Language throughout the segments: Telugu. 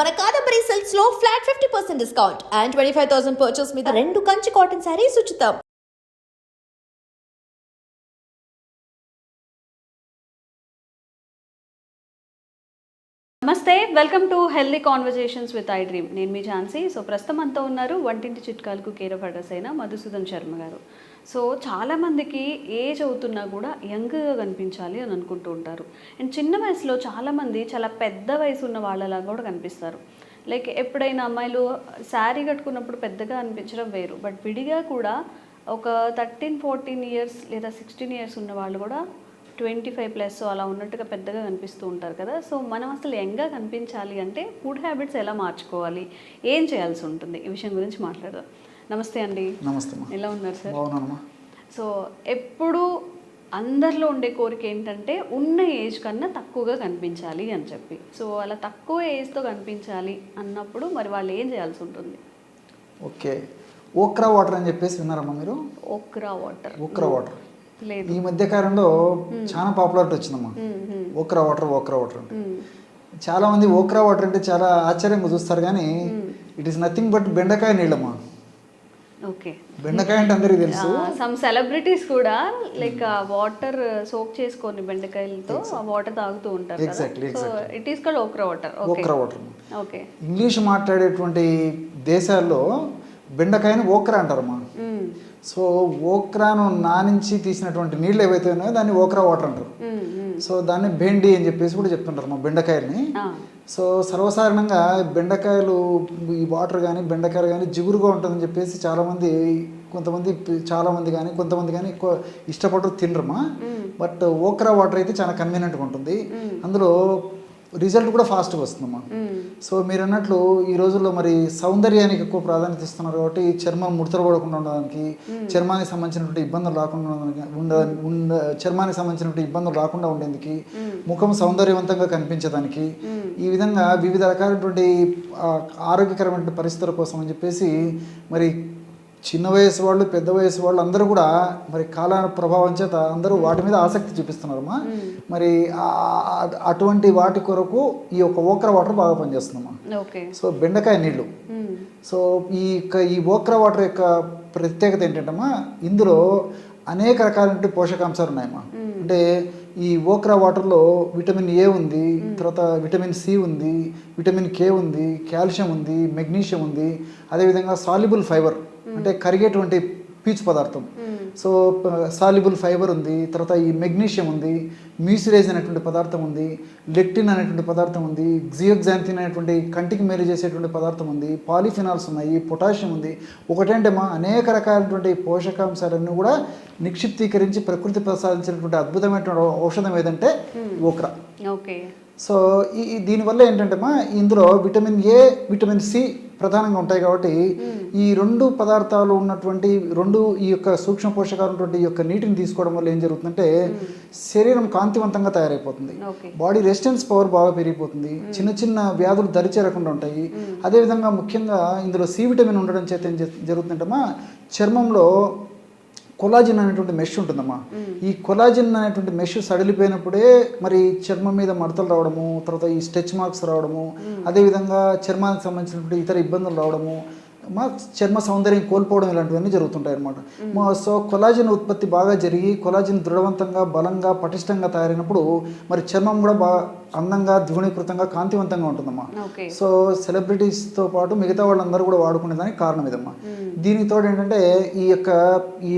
మన Kadambari సెల్స్లో flat fifty percent discount and twenty five thousand purchase మీద రెండు కంచి కాటన్ శారీస్ ఉచితం. నమస్తే welcome to healthy conversations with I dream నేను మీ ఝాన్సీ. సో ప్రస్తుతం అంతా ఉన్నారు వంటింటి చిట్కాలకు కీరపడసైన మధుసూదన్ శర్మ గారు. సో చాలామందికి ఏజ్ అవుతున్నా కూడా యంగ్గా కనిపించాలి అని అనుకుంటూ ఉంటారు. అండ్ చిన్న వయసులో చాలామంది చాలా పెద్ద వయసు ఉన్న వాళ్ళలా కూడా కనిపిస్తారు. లైక్ ఎప్పుడైనా అమ్మాయిలు శారీ కట్టుకున్నప్పుడు పెద్దగా అనిపించడం వేరు. బట్ విడిగా కూడా ఒక థర్టీన్ ఫోర్టీన్ ఇయర్స్ లేదా సిక్స్టీన్ ఇయర్స్ ఉన్న వాళ్ళు కూడా ట్వంటీ ఫైవ్ ప్లస్ అలా ఉన్నట్టుగా పెద్దగా కనిపిస్తూ ఉంటారు కదా. సో మనం అసలు యంగ్గా కనిపించాలి అంటే ఫుడ్ హ్యాబిట్స్ ఎలా మార్చుకోవాలి? ఏం చేయాల్సి ఉంటుంది? ఈ విషయం గురించి మాట్లాడదాం. నమస్తే అండి. నమస్తే ఎలా ఉన్నారు సార్? బాగున్నానమ్మా. సో ఎప్పుడు అందరిలో ఉండే కోరిక ఏంటంటే ఉన్న ఏజ్ కన్నా తక్కువగా కనిపించాలి అని చెప్పి. సో అలా తక్కువ ఏజ్తో కనిపించాలి అన్నప్పుడు మరి వాళ్ళు ఏం చేయాల్సి ఉంటుంది? ఓకే. ఓక్రా వాటర్ అని చెప్పేసి విన్నారమ్మా మీరు? Okra water. Okra water. లేదు. ఈ మధ్య కాలంలో చాలా పాపులారిటీ వచ్చిందమ్మా. మ్మ్, మ్మ్, ఓక్రా వాటర్ ఓక్రా వాటర్ అంటే. చాలా మంది ఓక్రా వాటర్ అంటే చాలా ఆశ్చర్యంగా చూస్తారు కానీ ఇట్ ఈస్ నథింగ్ బట్ బెండకాయ నీళ్ళమ్మా. బెండకాయ అంటే అందరికీ తెలుసు. సమ్ సెలబ్రిటీస్ కూడా లైక్ వాటర్ సోక్ చేసుకొని బెండకాయలతో వాటర్ తాగుతూ ఉంటారు Exactly, so it is called okra water okay okra water okay English మాట్లాడేటువంటి దేశాల్లో బెండకాయని ఓక్రా అంటారమ్మా మ్మ్. సో ఓక్రాను నానించి తీసినటువంటి నీళ్ళు ఏవైతే ఉన్నాయో దాన్ని ఓక్రా వాటర్ అంటారు. సో దాన్ని బెండి అని చెప్పేసి కూడా చెప్తుంటారు మా బెండకాయల్ని. సో సర్వసాధారణంగా బెండకాయలు ఈ వాటర్ కానీ బెండకాయలు కానీ జిగురుగా ఉంటుందని చెప్పేసి చాలామంది కొంతమంది చాలామంది కానీ కొంతమంది కానీ ఎక్కువ ఇష్టపడరు తినరమ్మా బట్ ఓక్రా వాటర్ అయితే చాలా కన్వీనియంట్గా ఉంటుంది. అందులో రిజల్ట్ కూడా ఫాస్ట్గా వస్తుందమ్మా. మ్మ్. సో మీరు అన్నట్లు ఈ రోజుల్లో మరి సౌందర్యానికి ఎక్కువ ప్రాధాన్యత ఇస్తున్నారు కాబట్టి చర్మం ముడతలు పడకుండా ఉండడానికి చర్మానికి సంబంధించినటువంటి ఇబ్బందులు రాకుండా ఉండడానికి ఉండ ఉండ చర్మానికి సంబంధించినటువంటి ఇబ్బందులు రాకుండా ఉండేందుకు ముఖం సౌందర్యవంతంగా కనిపించడానికి ఈ విధంగా వివిధ రకాలైనటువంటి ఆరోగ్యకరమైన పరిస్థితుల కోసం అని చెప్పేసి మరి చిన్న వయసు వాళ్ళు పెద్ద వయసు వాళ్ళు అందరూ కూడా మరి కాల ప్రభావం చేత అందరూ వాటి మీద ఆసక్తి చూపిస్తున్నారమ్మా. మరి అటువంటి వాటి కొరకు ఈ యొక్క ఓక్రా వాటర్ బాగా పనిచేస్తుందమ్మా. సో బెండకాయ నీళ్ళు. సో ఈ యొక్క ఈ ఓక్రా వాటర్ యొక్క ప్రత్యేకత ఏంటంటమ్మా ఇందులో అనేక రకాలైన పోషకాంశాలు ఉన్నాయమ్మా. అంటే ఈ ఓక్రా వాటర్లో విటమిన్ ఏ ఉంది తర్వాత విటమిన్ సి ఉంది విటమిన్ కే ఉంది కాల్షియం ఉంది మెగ్నీషియం ఉంది అదేవిధంగా సాల్యుబుల్ ఫైబర్ అంటే కరిగేటువంటి పీచు పదార్థం. సో సాల్యుబుల్ ఫైబర్ ఉంది తర్వాత ఈ మెగ్నీషియం ఉంది మ్యూసిరేజ్ అనేటువంటి పదార్థం ఉంది లెక్టిన్ అనేటువంటి పదార్థం ఉంది జియోగ్జాంతిన్ అనేటువంటి కంటికి మేలు చేసేటువంటి పదార్థం ఉంది పాలిఫినాల్స్ ఉన్నాయి పొటాషియం ఉంది. ఒకటంటే మా అనేక రకాలైనటువంటి పోషకాంశాలన్నీ కూడా నిక్షిప్తీకరించి ప్రకృతి ప్రసాదించినటువంటి అద్భుతమైనటువంటి ఔషధం ఏదంటే ఓక్రా ఓకే. సో ఈ దీనివల్ల ఏంటంటే మా ఇందులో విటమిన్ ఏ విటమిన్ సి ప్రధానంగా ఉంటాయి కాబట్టి ఈ రెండు పదార్థాలు ఉన్నటువంటి రెండు ఈ యొక్క సూక్ష్మ పోషకాలు ఉన్నటువంటి ఈ యొక్క నీటిని తీసుకోవడం వల్ల ఏం జరుగుతుందంటే శరీరం కాంతివంతంగా తయారైపోతుంది. బాడీ రెసిస్టెన్స్ పవర్ బాగా పెరిగిపోతుంది. చిన్న చిన్న వ్యాధులు దరిచేరకుండా ఉంటాయి. అదేవిధంగా ముఖ్యంగా ఇందులో సి విటమిన్ ఉండడం చేత ఏం జరుగుతుందంటే మా చర్మంలో కొలాజిన్ అనేటువంటి మెష్ ఉంటుందమ్మా. ఈ కొలాజిన్ అనేటువంటి మెష్ సడిలిపోయినప్పుడే మరి చర్మం మీద మడతలు రావడము తర్వాత ఈ స్టెచ్ మార్క్స్ రావడము అదేవిధంగా చర్మానికి సంబంధించినటువంటి ఇతర ఇబ్బందులు రావడము మా చర్మ సౌందర్యం కోల్పోవడం ఇలాంటివన్నీ జరుగుతుంటాయి అనమాట మా సో కొలాజిన్ ఉత్పత్తి బాగా జరిగి కొలాజిన్ దృఢవంతంగా బలంగా పటిష్టంగా తయారైనప్పుడు మరి చర్మం కూడా బాగా అందంగా ద్విగుణీకృతంగా కాంతివంతంగా ఉంటుందమ్మా. సో సెలబ్రిటీస్తో పాటు మిగతా వాళ్ళందరూ కూడా వాడుకునేదానికి కారణం ఇదమ్మా. దీనికి తోడు ఏంటంటే ఈ యొక్క ఈ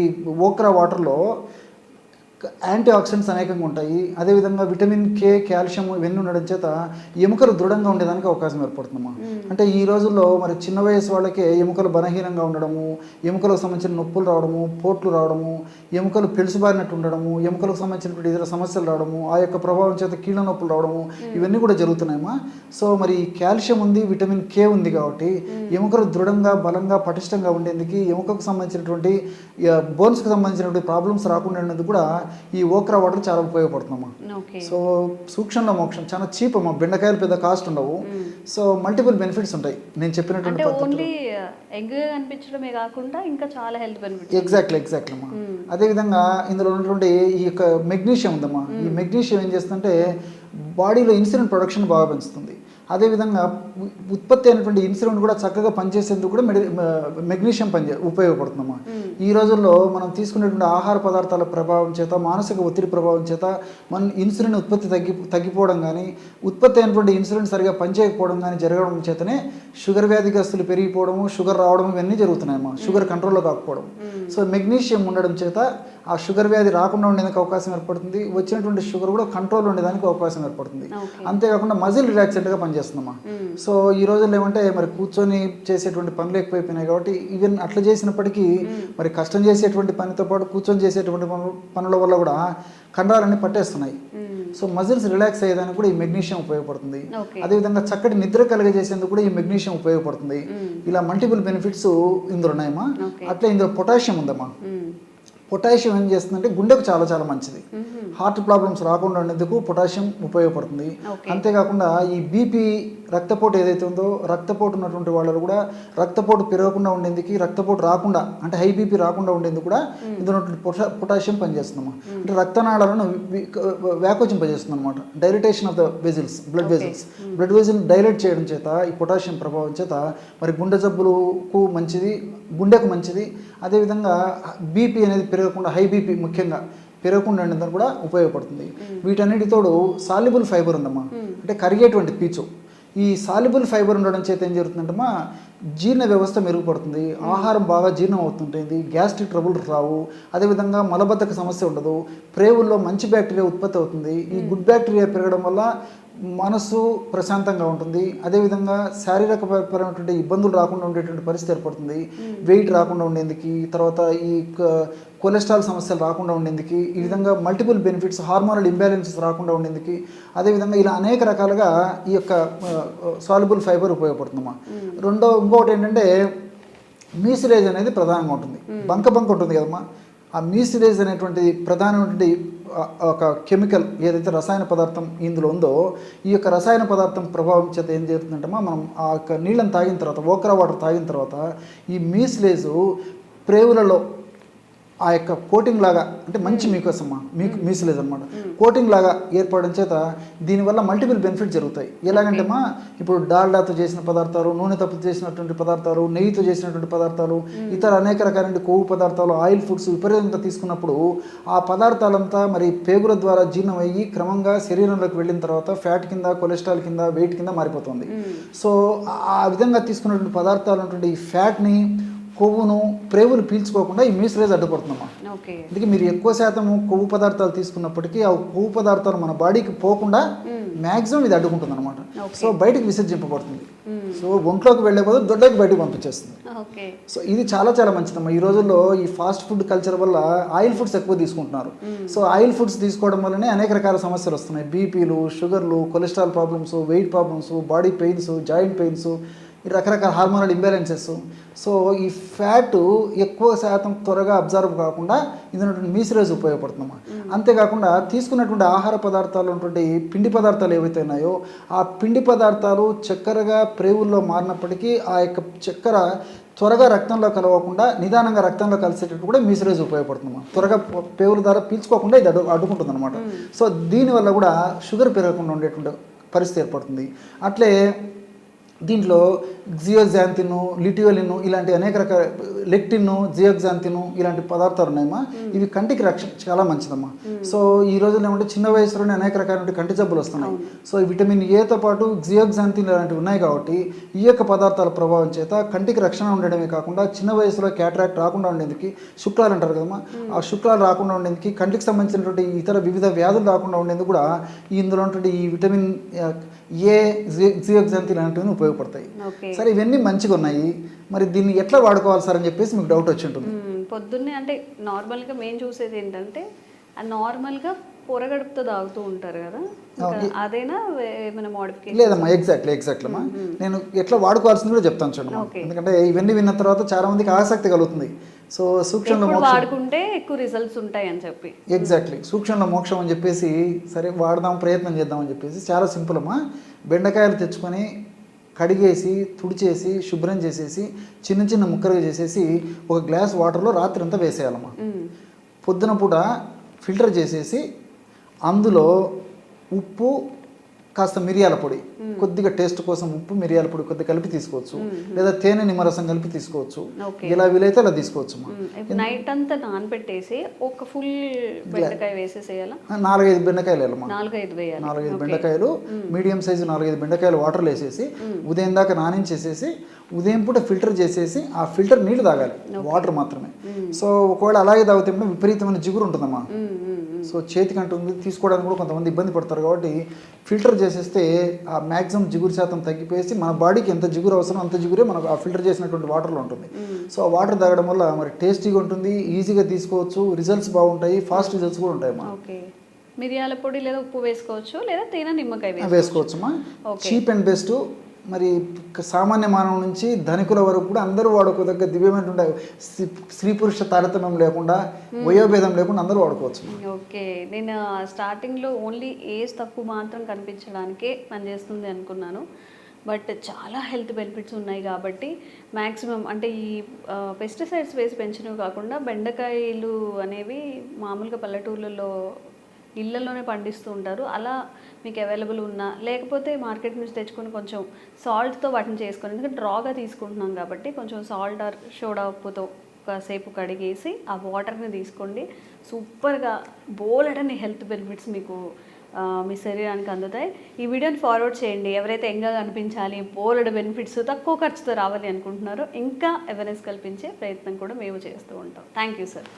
ఓక్రా వాటర్లో యాంటీ ఆక్సిడెంట్స్ అనేకంగా ఉంటాయి. అదేవిధంగా విటమిన్ కే కాల్షియం ఇవన్నీ ఉండడం చేత ఎముకలు దృఢంగా ఉండేదానికి అవకాశం ఏర్పడుతుందమ్మా. అంటే ఈ రోజుల్లో మరి చిన్న వయసు వాళ్ళకే ఎముకలు బలహీనంగా ఉండడము ఎముకలకు సంబంధించిన నొప్పులు రావడము పోట్లు రావడము ఎముకలు పెలుసుబారినట్టు ఉండడము ఎముకలకు సంబంధించినటువంటి ఇతర సమస్యలు రావడము ఆ యొక్క ప్రభావం చేత కీళ్ళ నొప్పులు రావడము ఇవన్నీ కూడా జరుగుతున్నాయమ్మా. సో మరి కాల్షియం ఉంది విటమిన్ కే ఉంది కాబట్టి ఎముకలు దృఢంగా బలంగా పటిష్టంగా ఉండేందుకు ఎముకకు సంబంధించినటువంటి బోన్స్కి సంబంధించినటువంటి ప్రాబ్లమ్స్ రాకుండా ఉండేందుకు కూడా ఈ ఓక్రా వాటర్ చాలా ఉపయోగపడుతుందమ్మా. సో సూక్ష్మంలో మోక్షం చాలా చీప్ అమ్మా బెండకాయలు పెద్ద కాస్ట్ ఉండవు. సో మల్టిపుల్ బెనిఫిట్స్ ఉంటాయి. నేను చెప్పినటువంటి ఓన్లీ ఎగ్గా కనిపించడమే కాకుండా ఇంకా చాలా హెల్త్ బెనిఫిట్స్ ఎగ్జాక్ట్లీ ఎగ్జాక్ట్లీ అమ్మా. అదేవిధంగా ఇందులో ఉన్నటువంటి ఈ యొక్క మెగ్నీషియం ఉందమ్మా. ఈ మెగ్నీషియం ఏం చేస్తుందంటే బాడీలో ఇన్సులిన్ ప్రొడక్షన్ బాగా పెంచుతుంది. అదేవిధంగా ఉత్పత్తి అయినటువంటి ఇన్సులిన్ కూడా చక్కగా పనిచేసేందుకు కూడా మెడి మెగ్నీషియం పనిచే ఉపయోగపడుతుందమ్మా. ఈ రోజుల్లో మనం తీసుకునేటువంటి ఆహార పదార్థాల ప్రభావం చేత మానసిక ఒత్తిడి ప్రభావం చేత మన ఇన్సులిన్ ఉత్పత్తి తగ్గి తగ్గిపోవడం కానీ ఉత్పత్తి అయినటువంటి ఇన్సులిన్ సరిగా పనిచేయకపోవడం కానీ జరగడం చేతనే షుగర్ వ్యాధిగ్రస్తులు పెరిగిపోవడము షుగర్ రావడం ఇవన్నీ జరుగుతున్నాయమ్మా షుగర్ కంట్రోల్లో కాకపోవడం. సో మెగ్నీషియం ఉండడం చేత ఆ షుగర్ వ్యాధి రాకుండా ఉండేందుకు అవకాశం ఏర్పడుతుంది. వచ్చినటువంటి షుగర్ కూడా కంట్రోల్ ఉండేదానికి అవకాశం ఏర్పడుతుంది. అంతేకాకుండా మజిల్ రిలాక్సెంట్గా పనిచేస్తుందమ్మా సో ఈ రోజుల్లో ఏమంటే మరి కూర్చొని చేసేటువంటి పనులు ఎక్కువైపోయినాయి కాబట్టి ఈవెన్ అట్లా చేసినప్పటికీ మరి కష్టం చేసేటువంటి పనితో పాటు కూర్చొని చేసేటువంటి పనుల వల్ల కూడా కండరాలన్నీ పట్టేస్తున్నాయి. సో మజిల్స్ రిలాక్స్ అయ్యేదానికి కూడా ఈ మెగ్నీషియం ఉపయోగపడుతుంది. అదేవిధంగా చక్కటి నిద్ర కలిగజేసేందుకు కూడా ఈ మెగ్నీషియం ఉపయోగపడుతుంది. ఇలా మల్టిపుల్ బెనిఫిట్స్ ఇందులో ఉన్నాయమ్మా. అట్లా ఇందులో పొటాషియం ఉందమ్మా. మ్మ్. పొటాషియం ఏం చేస్తుందంటే గుండెకు చాలా చాలా మంచిది. హార్ట్ ప్రాబ్లమ్స్ రాకుండా ఉండేందుకు పొటాషియం ఉపయోగపడుతుంది. అంతేకాకుండా ఈ బీపీ రక్తపోటు ఏదైతే ఉందో రక్తపోటు ఉన్నటువంటి వాళ్ళు కూడా రక్తపోటు పెరగకుండా ఉండేందుకు రక్తపోటు రాకుండా అంటే హై బీపీ రాకుండా ఉండేందుకు కూడా ఇందులో పొటాషియం పనిచేస్తుందన్నమాట. అంటే రక్తనాళాలను వ్యాకోచింపజేస్తుంది అనమాట dilatation of the vessels blood vessels. Blood vessel dilate చేయడం చేత ఈ పొటాషియం ప్రభావం చేత మరి గుండె జబ్బులకు మంచిది గుండెకు మంచిది అదేవిధంగా బీపీ అనేది పెరగకుండా హై బీపీ ముఖ్యంగా పెరగకుండా ఉండేందుకు కూడా ఉపయోగపడుతుంది. వీటన్నిటితోడు సాల్యుబుల్ ఫైబర్ ఉందమ్మా. అంటే కరిగేటువంటి పీచు. ఈ సాల్యుబుల్ ఫైబర్ ఉండడం చేత ఏం జరుగుతుందంటమ్మా జీర్ణ వ్యవస్థ మెరుగుపడుతుంది ఆహారం బాగా జీర్ణం అవుతుంటుంది గ్యాస్ట్రిక్ ట్రబుల్ రావు అదేవిధంగా మలబద్ధక సమస్య ఉండదు ప్రేవుల్లో మంచి బ్యాక్టీరియా ఉత్పత్తి అవుతుంది. ఈ గుడ్ బ్యాక్టీరియా పెరగడం వల్ల మనసు ప్రశాంతంగా ఉంటుంది. అదేవిధంగా శారీరక ప- పరమైనటువంటి ఇబ్బందులు రాకుండా ఉండేటువంటి పరిస్థితి ఏర్పడుతుంది. వెయిట్ రాకుండా ఉండేందుకు తర్వాత ఈ కొలెస్ట్రాల్ సమస్యలు రాకుండా ఉండేందుకు ఈ విధంగా మల్టిపుల్ బెనిఫిట్స్ హార్మోనల్ ఇంబ్యాలెన్సెస్ రాకుండా ఉండేందుకు అదేవిధంగా ఇలా అనేక రకాలుగా ఈ యొక్క సాల్యుబుల్ ఫైబర్ ఉపయోగపడుతుందమ్మా. రెండో ఇంకొకటి ఏంటంటే మీసిలేజ్ అనేది ప్రధానంగా ఉంటుంది. బంక బంక ఉంటుంది కదమ్మా. ఆ మీసిలేజ్ అనేటువంటి ప్రధానమైనటువంటి ఒక కెమికల్ ఏదైతే రసాయన పదార్థం ఇందులో ఉందో ఈ యొక్క రసాయన పదార్థం ప్రభావం చేత ఏం జరుగుతుందంటే మనం ఆ యొక్క నీళ్ళని తాగిన తర్వాత ఓక్రా వాటర్ తాగిన తర్వాత ఈ మీస్లేజు ప్రేవులలో ఆ యొక్క కోటింగ్ లాగా అంటే మంచి మీకోస్ అమ్మా మీకు మీసులేదు అనమాట కోటింగ్ లాగా ఏర్పడడం చేత దీనివల్ల మల్టిపుల్ బెనిఫిట్ జరుగుతాయి. ఎలాగంటే అమ్మా ఇప్పుడు డాల్డాతో చేసిన పదార్థాలు నూనెతో చేసినటువంటి పదార్థాలు నెయ్యితో చేసినటువంటి పదార్థాలు ఇతర అనేక రకాలైన కొవ్వు పదార్థాలు ఆయిల్ ఫుడ్స్ విపరీతంగా తీసుకున్నప్పుడు ఆ పదార్థాలంతా మరి పేగుల ద్వారా జీర్ణమయ్యి క్రమంగా శరీరంలోకి వెళ్ళిన తర్వాత ఫ్యాట్ కింద కొలెస్ట్రాల్ కింద వెయిట్ కింద మారిపోతుంది. సో ఆ విధంగా తీసుకున్నటువంటి పదార్థాలు ఉన్నటువంటి ఈ ఫ్యాట్ని కొవ్వును ప్రేవులు పీల్చుకోకుండా ఈ మీసరేజ్ అడ్డుపడుతుందమ్మా అందుకే మీరు ఎక్కువ శాతం కొవ్వు పదార్థాలు తీసుకున్నప్పటికీ ఆ కొవ్వు పదార్థాలు మన బాడీకి పోకుండా మ్యాక్సిమం ఇది అడ్డుకుంటుంది అనమాట. సో బయటికి విసర్జింపబడుతుంది. సో ఒంట్లోకి వెళ్ళే బదులు దొడ్లోకి బయటకు పంపించేస్తుంది. సో ఇది చాలా చాలా మంచిదమ్మా. ఈ రోజుల్లో ఈ ఫాస్ట్ ఫుడ్ కల్చర్ వల్ల ఆయిల్ ఫుడ్స్ ఎక్కువ తీసుకుంటున్నారు. సో ఆయిల్ ఫుడ్స్ తీసుకోవడం వల్లనే అనేక రకాల సమస్యలు వస్తున్నాయి. బీపీలు షుగర్లు cholesterol problems weight problems body pains joint pains రకరకాల హార్మోనల్ ఇంబ్యాలెన్సెస్ సో ఈ ఫ్యాట్ ఎక్కువ శాతం త్వరగా అబ్జర్వ్ కాకుండా ఇది మీసిరేజ్ ఉపయోగపడుతుందమ్మా అంతేకాకుండా తీసుకున్నటువంటి ఆహార పదార్థాలు ఉన్నటువంటి పిండి పదార్థాలు ఏవైతే ఉన్నాయో ఆ పిండి పదార్థాలు చక్కెరగా ప్రేవుల్లో మారినప్పటికీ ఆ యొక్క చక్కెర త్వరగా రక్తంలో కలవకుండా నిదానంగా రక్తంలో కలిసేటట్టు కూడా మీసరేజ్ ఉపయోగపడుతుందమ్మా త్వరగా పేవుల ద్వారా పీల్చుకోకుండా ఇది అడ్డు అడ్డుకుంటుంది అనమాట సో దీనివల్ల కూడా షుగర్ పెరగకుండా ఉండేటువంటి పరిస్థితి ఏర్పడుతుంది. అట్లే దీంట్లో జియోజాంతిన్ లిటియోలిన్ ఇలాంటి అనేక రకాల లెక్టిన్ జియోగ్జాంతిన్ ఇలాంటి పదార్థాలు ఉన్నాయమ్మా. ఇవి కంటికి రక్షణ చాలా మంచిదమ్మా. సో ఈ రోజుల్లో ఏమంటే చిన్న వయసులోనే అనేక రకాల కంటి జబ్బులు వస్తున్నాయి. సో ఈ విటమిన్ ఏతో పాటు జియోగ్జాంతిన్ ఇలాంటివి ఉన్నాయి కాబట్టి ఈ యొక్క పదార్థాల ప్రభావం చేత కంటికి రక్షణ ఉండడమే కాకుండా చిన్న వయసులో క్యాట్రాక్ట్ రాకుండా ఉండేందుకు శుక్లాలు అంటారు కదమ్మా. ఆ శుక్లాలు రాకుండా ఉండేందుకు కంటికి సంబంధించినటువంటి ఇతర వివిధ వ్యాధులు రాకుండా ఉండేందుకు కూడా ఇందులో ఉన్నటువంటి ఈ విటమిన్ ఏ జియోగ్జాంతిన్ లాంటివి ఉపయోగపడతాయి. సరే ఇవన్నీ మంచిగా ఉన్నాయి. మరి దీన్ని ఎట్లా వాడుకోవాలి సార్ అని చెప్పేసి మీకు డౌట్ వచ్చి ఉంటుంది. పొద్దున్నే అంటే నార్మల్గా మేము చూసేది ఏంటంటే నార్మల్గా పొరగడుపుతో తాగుతూ ఉంటారు కదా? అదేనా ఏమైనా మోడిఫికేషన్ లేదమ్మా ఎగ్జాక్ట్లీ ఎగ్జాక్ట్లీ నేను ఎట్లా వాడుకోవాల్సింది కూడా చెప్తాను Okay. ఎందుకంటే ఇవన్నీ విన్న తర్వాత చాలా మందికి ఆసక్తి కలుగుతుంది. సో సూక్ష్మంలో వాడుకుంటే ఎక్కువ రిజల్ట్స్ ఉంటాయి అని చెప్పి. ఎగ్జాక్ట్లీ సూక్ష్మంలో మోక్షం అని చెప్పేసి సరే వాడదాం ప్రయత్నం చేద్దాం అని చెప్పేసి చాలా సింపుల్ అమ్మా. బెండకాయలు తెచ్చుకొని కడిగేసి తుడిచేసి శుభ్రం చేసేసి చిన్న చిన్న ముక్కలుగా చేసేసి ఒక గ్లాస్ వాటర్లో రాత్రి అంతా వేసేయాలమ్మా మ్మ్. పొద్దున పూట ఫిల్టర్ చేసేసి అందులో ఉప్పు కాస్త మిరియాల పొడి కొద్దిగా టేస్ట్ కోసం ఉప్పు మిరియాల పొడి కొద్దిగా కలిపి తీసుకోవచ్చు. లేదా తేనె నిమ్మరసం కలిపి తీసుకోవచ్చు. ఇలా వీలైతే అలా తీసుకోవచ్చు నైట్ అంతా నానబెట్టేసి ఒక ఫుల్ బెండకాయ వేసేసేయాలా? నాలుగైదు బెండకాయలు వెళ్ళమ్మా నాలుగైదు నాలుగైదు బెండకాయలు మీడియం సైజు నాలుగైదు బెండకాయలు వాటర్లో వేసేసి ఉదయం దాకా నానించేసేసి ఉదయం పూట ఫిల్టర్ చేసేసి ఆ ఫిల్టర్ నీళ్ళు తాగాలి. వాటర్ మాత్రమే. సో ఒకవేళ అలాగే తాగితే విపరీతమైన జిగురు ఉంటుందమ్మా. సో చేతికి అంటుంది తీసుకోవడానికి కూడా కొంతమంది ఇబ్బంది పడతారు కాబట్టి ఫిల్టర్ చేసేస్తే ఆ మ్యాక్సిమం జిగురు శాతం తగ్గిపోయేసి మన బాడీకి ఎంత జిగురు అవసరం అంత జిగురే మనకు ఆ ఫిల్టర్ చేసినటువంటి వాటర్లో ఉంటుంది. సో ఆ వాటర్ తాగడం వల్ల మరి టేస్టీగా ఉంటుంది ఈజీగా తీసుకోవచ్చు రిజల్ట్స్ బాగుంటాయి ఫాస్ట్ రిజల్ట్స్ కూడా ఉంటాయి అమ్మా ఓకే. మిరియాల పొడి లేదా ఉప్పు వేసుకోవచ్చు లేదా తేనె నిమ్మకాయ వేసుకోవచ్చు. చీప్ అండ్ బెస్ట్ మరి సామాన్య మానవం నుంచి ధనికుల వరకు కూడా అందరూ వాడుకోదగ్గ దివ్యమైనటువంటి స్త్రీ- స్త్రీ పురుష తారతమ్యం లేకుండా వయోభేదం లేకుండా అందరూ వాడుకోవచ్చు. ఓకే. నేను స్టార్టింగ్లో ఓన్లీ ఏజ్ తక్కువ మాత్రం కనిపించడానికే పనిచేస్తుంది అనుకున్నాను. బట్ చాలా హెల్త్ బెనిఫిట్స్ ఉన్నాయి కాబట్టి మ్యాక్సిమం అంటే ఈ పెస్టిసైడ్స్ వేసి పెంచినవి కాకుండా బెండకాయలు అనేవి మామూలుగా పల్లెటూర్లలో ఇళ్ళల్లోనే పండిస్తూ ఉంటారు. అలా మీకు అవైలబుల్ ఉన్నా లేకపోతే మార్కెట్ నుంచి తెచ్చుకొని కొంచెం సాల్ట్తో వాటిని చేసుకొని ఎందుకంటే డ్రాగా తీసుకుంటున్నాం కాబట్టి కొంచెం సాల్ట్ ఆర్ సోడా ఉప్పుతో కాసేపు కడిగేసి ఆ వాటర్ని తీసుకోండి. సూపర్గా బోలెడని హెల్త్ బెనిఫిట్స్ మీకు మీ శరీరానికి అందుతాయి. ఈ వీడియోని ఫార్వర్డ్ చేయండి. ఎవరైతే ఎంగా కనిపించాలి బోలెడ బెనిఫిట్స్ తక్కువ ఖర్చుతో రావాలి అనుకుంటున్నారో ఇంకా అవేర్నెస్ కల్పించే ప్రయత్నం కూడా మేము చేస్తూ ఉంటాం. Thank you sir